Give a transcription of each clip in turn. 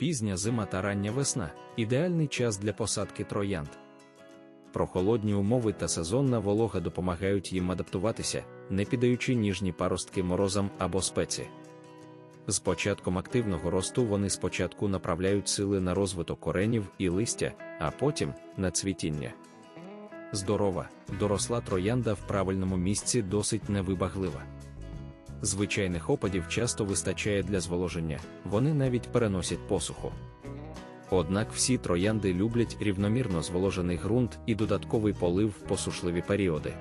Пізня зима та рання весна ідеальний час для посадки троянд. Прохолодні умови та сезонна волога допомагають їм адаптуватися, не піддаючи ніжні паростки морозам або спеці. З початком активного росту вони спочатку направляють сили на розвиток коренів і листя, а потім на цвітіння. Здорова, доросла троянда в правильному місці досить невибаглива. Звичайних опадів часто вистачає для зволоження, вони навіть переносять посуху. Однак всі троянди люблять рівномірно зволожений ґрунт і додатковий полив в посушливі періоди.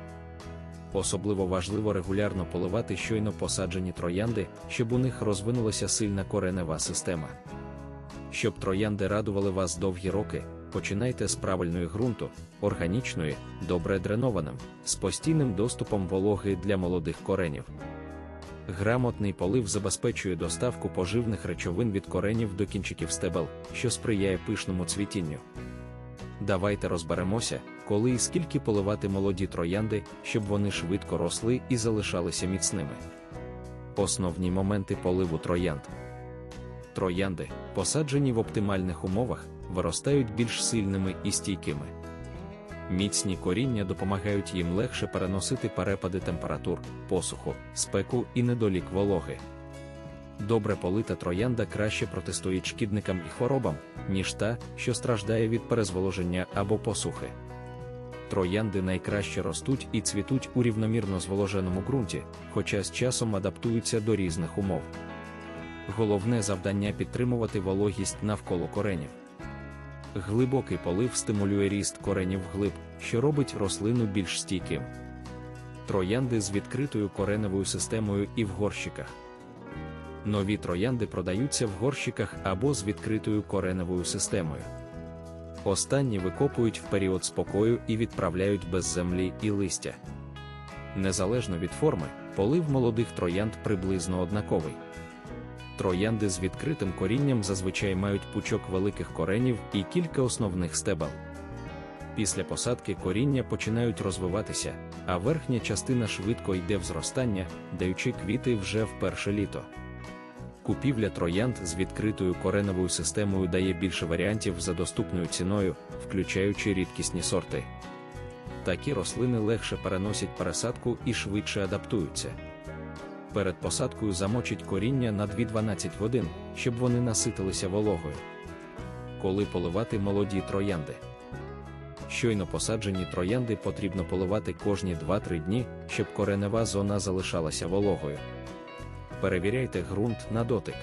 Особливо важливо регулярно поливати щойно посаджені троянди, щоб у них розвинулася сильна коренева система. Щоб троянди радували вас довгі роки, починайте з правильної ґрунту, органічної, добре дренованим, з постійним доступом вологи для молодих коренів. Грамотний полив забезпечує доставку поживних речовин від коренів до кінчиків стебел, що сприяє пишному цвітінню. Давайте розберемося, коли і скільки поливати молоді троянди, щоб вони швидко росли і залишалися міцними. Основні моменти поливу троянд. Троянди, посаджені в оптимальних умовах, виростають більш сильними і стійкими. Міцні коріння допомагають їм легше переносити перепади температур, посуху, спеку і недолік вологи. Добре полита троянда краще протистоїть шкідникам і хворобам, ніж та, що страждає від перезволоження або посухи. Троянди найкраще ростуть і цвітуть у рівномірно зволоженому ґрунті, хоча з часом адаптуються до різних умов. Головне завдання підтримувати вологість навколо коренів. Глибокий полив стимулює ріст коренів вглиб, що робить рослину більш стійким. Троянди з відкритою кореневою системою і в горщиках. Нові троянди продаються в горщиках або з відкритою кореневою системою. Останні викопують в період спокою і відправляють без землі і листя. Незалежно від форми, полив молодих троянд приблизно однаковий. Троянди з відкритим корінням зазвичай мають пучок великих коренів і кілька основних стебел. Після посадки коріння починають розвиватися, а верхня частина швидко йде в зростання, даючи квіти вже в перше літо. Купівля троянд з відкритою кореневою системою дає більше варіантів за доступною ціною, включаючи рідкісні сорти. Такі рослини легше переносять пересадку і швидше адаптуються. Перед посадкою замочить коріння на 2-12 годин, щоб вони наситилися вологою. Коли поливати молоді троянди. Щойно посаджені троянди потрібно поливати кожні 2-3 дні, щоб коренева зона залишалася вологою. Перевіряйте ґрунт на дотик.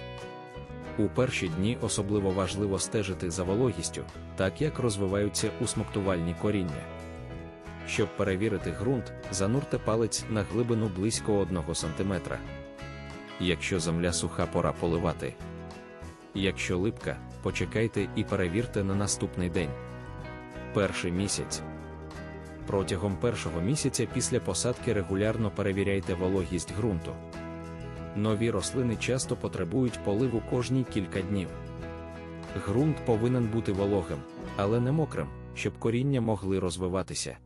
У перші дні особливо важливо стежити за вологістю, так як розвиваються усмоктувальні коріння. Щоб перевірити ґрунт, занурте палець на глибину близько 1 см. Якщо земля суха, пора поливати. Якщо липка, почекайте і перевірте на наступний день. Перший місяць. Протягом першого місяця після посадки регулярно перевіряйте вологість ґрунту. Нові рослини часто потребують поливу кожні кілька днів. Ґрунт повинен бути вологим, але не мокрим, щоб коріння могли розвиватися.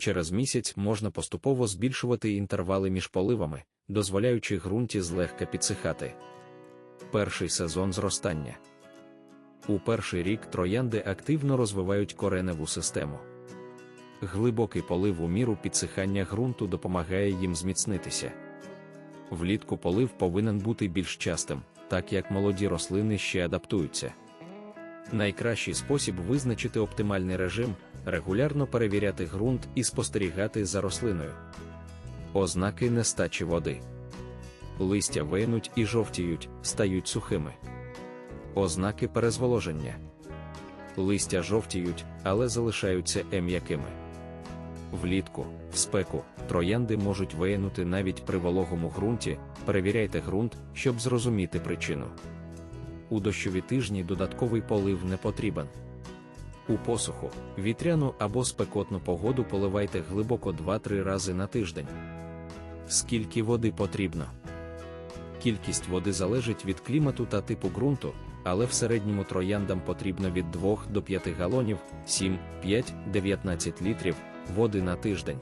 Через місяць можна поступово збільшувати інтервали між поливами, дозволяючи ґрунті злегка підсихати. Перший сезон зростання. У перший рік троянди активно розвивають кореневу систему. Глибокий полив у міру підсихання ґрунту допомагає їм зміцнитися. Влітку полив повинен бути більш частим, так як молоді рослини ще адаптуються. Найкращий спосіб визначити оптимальний режим регулярно перевіряти ґрунт і спостерігати за рослиною. Ознаки нестачі води. Листя вийнуть і жовтіють, стають сухими. Ознаки перезволоження. Листя жовтіють, але залишаються ем'якими. Влітку, в спеку, троянди можуть виянути навіть при вологому ґрунті. Перевіряйте ґрунт, щоб зрозуміти причину. У дощові тижні додатковий полив не потрібен. У посуху, вітряну або спекотну погоду поливайте глибоко 2-3 рази на тиждень. Скільки води потрібно? Кількість води залежить від клімату та типу ґрунту, але в середньому трояндам потрібно від 2 до 5 галонів 7, 5, 19 літрів води на тиждень.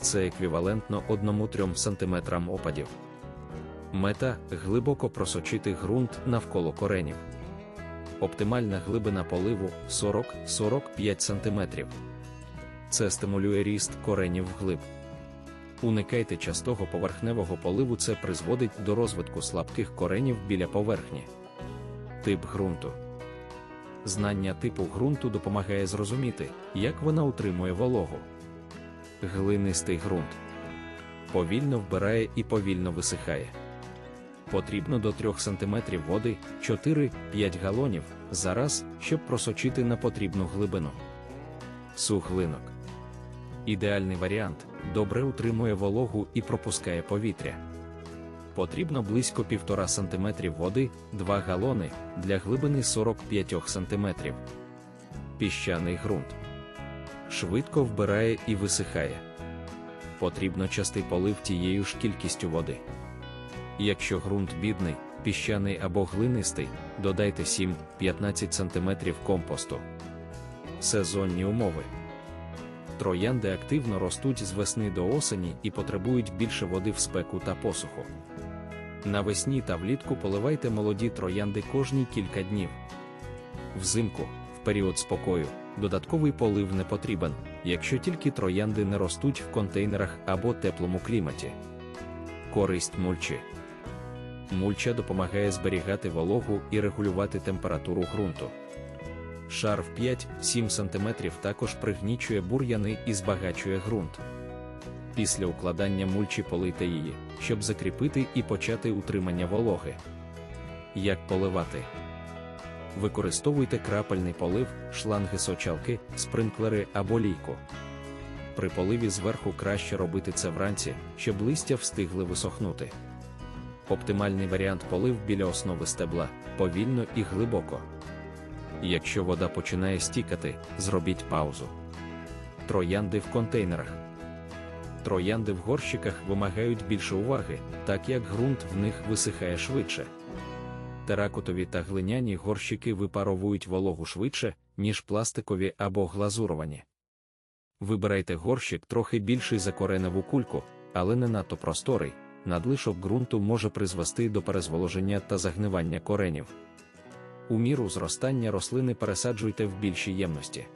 Це еквівалентно 1-3 см опадів. Мета глибоко просочити ґрунт навколо коренів. Оптимальна глибина поливу 40-45 см. Це стимулює ріст коренів вглиб. Уникайте частого поверхневого поливу, це призводить до розвитку слабких коренів біля поверхні. Тип ґрунту. Знання типу ґрунту допомагає зрозуміти, як вона утримує вологу. Глинистий ґрунт повільно вбирає і повільно висихає. Потрібно до 3 см води 4-5 галонів за раз, щоб просочити на потрібну глибину. Суглинок. Ідеальний варіант добре утримує вологу і пропускає повітря. Потрібно близько 1,5 см води 2 галони для глибини 45 см. Піщаний ґрунт. Швидко вбирає і висихає. Потрібно частий полив тією ж кількістю води. Якщо ґрунт бідний, піщаний або глинистий, додайте 7-15 см компосту. Сезонні умови. Троянди активно ростуть з весни до осені і потребують більше води в спеку та посуху. Навесні та влітку поливайте молоді троянди кожні кілька днів. Взимку, в період спокою, додатковий полив не потрібен, якщо тільки троянди не ростуть в контейнерах або теплому кліматі. Користь мульчі. Мульча допомагає зберігати вологу і регулювати температуру ґрунту. Шар в 5-7 см також пригнічує бур'яни і збагачує ґрунт. Після укладання мульчі полийте її, щоб закріпити і почати утримання вологи. Як поливати? Використовуйте крапельний полив, шланги сочалки, спринклери або лійку. При поливі зверху краще робити це вранці, щоб листя встигли висохнути. Оптимальний варіант полив біля основи стебла повільно і глибоко. Якщо вода починає стікати, зробіть паузу. Троянди в контейнерах. Троянди в горщиках вимагають більше уваги, так як ґрунт в них висихає швидше. Теракотові та глиняні горщики випаровують вологу швидше, ніж пластикові або глазуровані. Вибирайте горщик трохи більший за кореневу кульку, але не надто просторий. Надлишок ґрунту може призвести до перезволоження та загнивання коренів. У міру зростання рослини пересаджуйте в більші ємності.